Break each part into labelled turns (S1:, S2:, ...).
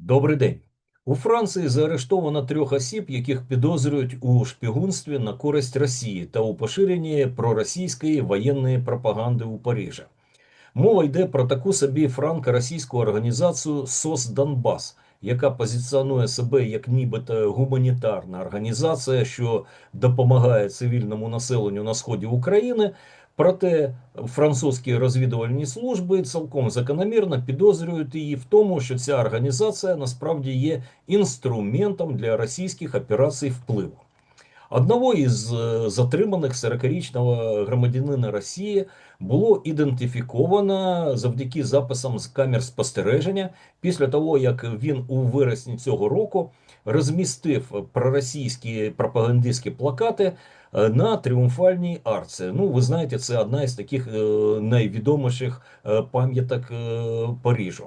S1: Добрий день. У Франції заарештовано трьох осіб, яких підозрюють у шпигунстві на користь Росії та у поширенні проросійської воєнної пропаганди у Парижі. Мова йде про таку собі франко-російську організацію СОС Донбас, яка позиціонує себе як нібито гуманітарна організація, що допомагає цивільному населенню на сході України. Проте французькі розвідувальні служби цілком закономірно підозрюють її в тому, що ця організація насправді є інструментом для російських операцій впливу. Одного із е, затриманих 40-річного громадянина Росії було ідентифіковано завдяки записам з камер спостереження після того, як він у вересні цього року розмістив проросійські пропагандистські плакати е, на тріумфальній арці. Ну, ви знаєте, це одна із таких е, найвідоміших е, пам'яток Парижу.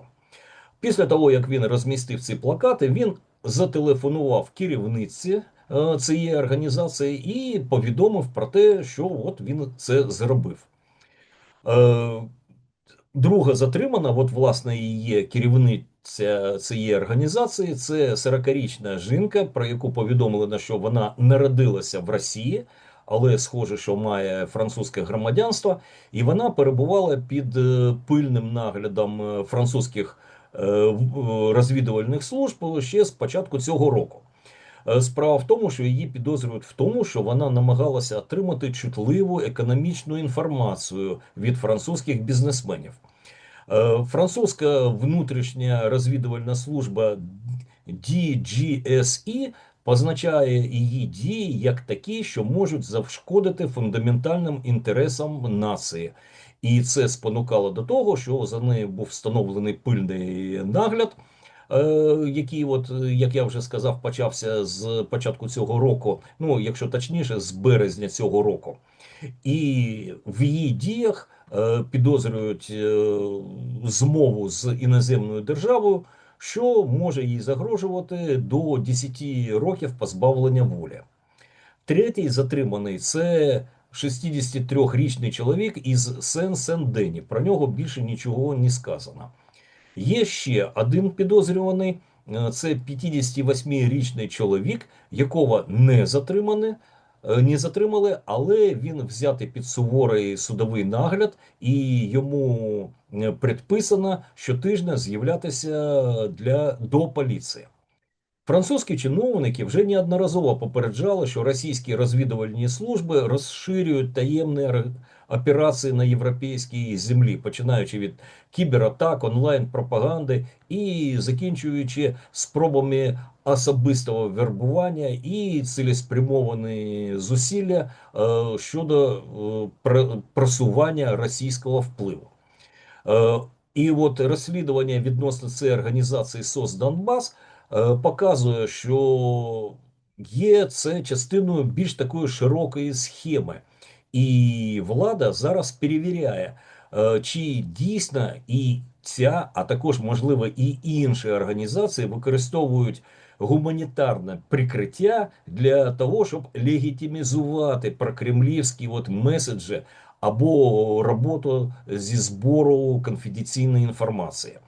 S1: Після того, як він розмістив ці плакати, він зателефонував керівниці цієї організації і повідомив про те, що от він це зробив. Друга затримана, от власне і є керівниця цієї організації. Це 40-річна жінка, про яку повідомлено, що вона народилася в Росії, але схоже, що має французьке громадянство, і вона перебувала під е, пильним наглядом е, французьких е, розвідувальних служб ще з початку цього року. Справа в тому, що її підозрюють в тому, що вона намагалася отримати чутливу економічну інформацію від французьких бізнесменів. Е, Французька внутрішня розвідувальна служба DGSE позначає її дії як такі, що можуть завшкодити фундаментальним інтересам нації. І це спонукало до того, що за нею був встановлений пильний нагляд, який, от, е, як я вже сказав, почався з початку цього року, ну, якщо точніше, з березня цього року. І в її діях е, підозрюють е, змову з іноземною державою, що може їй загрожувати до 10 років позбавлення волі. Третій затриманий це 63-річний чоловік із Сен-Сен-Дені. Про нього більше нічого не сказано. Є ще один підозрюваний. е, Це 58-річний чоловік, якого не затримане, е, не затримали, але він взятий під суворий судовий нагляд, і йому е, предписано щотижня з'являтися для до поліції. Французькі чиновники вже неодноразово попереджали, що російські розвідувальні служби розширюють таємні операції на європейській землі, починаючи від кібератак, онлайн-пропаганди і закінчуючи спробами особистого вербування і цілеспрямовані зусилля е, щодо е, просування російського впливу. Е, І от розслідування відносно цієї організації СОС Донбас показує, що є це частиною більш такої широкої схеми. І влада зараз перевіряє, е, чи дійсно і ця, а також, можливо, і інші організації використовують гуманітарне прикриття для того, щоб легітимізувати прокремлівські от меседжі або роботу зі збору конфіденційної інформації.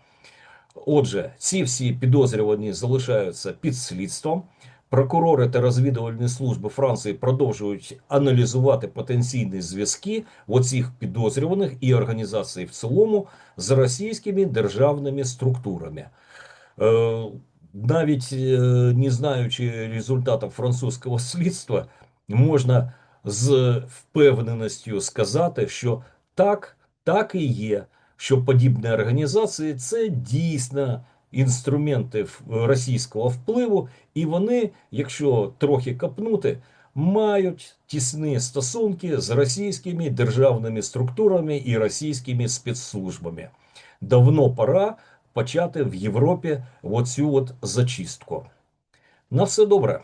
S1: Отже, ці всі підозрювані залишаються під слідством. Прокурори та розвідувальні служби Франції продовжують аналізувати потенційні зв'язки оцих підозрюваних і організацій в цілому з російськими державними структурами. Е, навіть е, не знаючи результатів французького слідства, можна з впевненістю сказати, що так, так і є, що подібні організації це дійсно інструменти російського впливу, і вони, якщо трохи копнути, мають тісні стосунки з російськими державними структурами і російськими спецслужбами. Давно пора почати в Європі оцю от зачистку. На все добре.